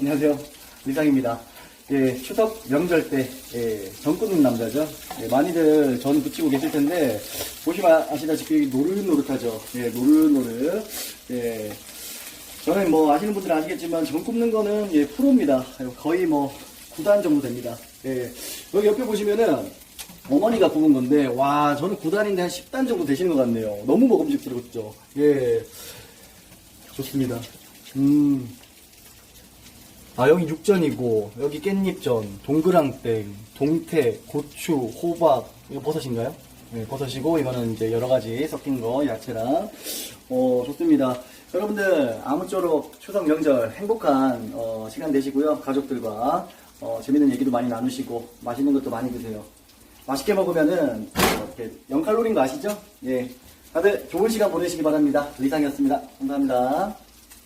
안녕하세요. 리상입니다. 예, 추석 명절 때, 예, 전 끊는 남자죠. 예, 많이들 전 붙이고 계실 텐데, 보시면 아시다시피 노릇노릇하죠. 예, 노릇노릇. 예, 저는 뭐 아시는 분들은 아시겠지만 전 굽는 거는 예, 프로입니다. 거의 뭐 9단 정도 됩니다. 예, 여기 옆에 보시면은 어머니가 굽은 건데, 와, 저는 9단인데 한 10단 정도 되시는 것 같네요. 너무 먹음직스럽죠. 예, 좋습니다. 음. 아, 여기 육전이고, 여기 깻잎전, 동그랑땡, 동태, 고추, 호박, 이거 버섯인가요? 네, 버섯이고, 이거는 이제 여러 가지 섞인 거, 야채랑. 어, 좋습니다. 여러분들, 아무쪼록 추석 명절 행복한, 어, 시간 되시고요. 가족들과, 어, 재밌는 얘기도 많이 나누시고, 맛있는 것도 많이 드세요. 맛있게 먹으면은, 어, 이렇게 0 칼로리인 거 아시죠? 예. 다들 좋은 시간 보내시기 바랍니다. 리상이었습니다. 감사합니다.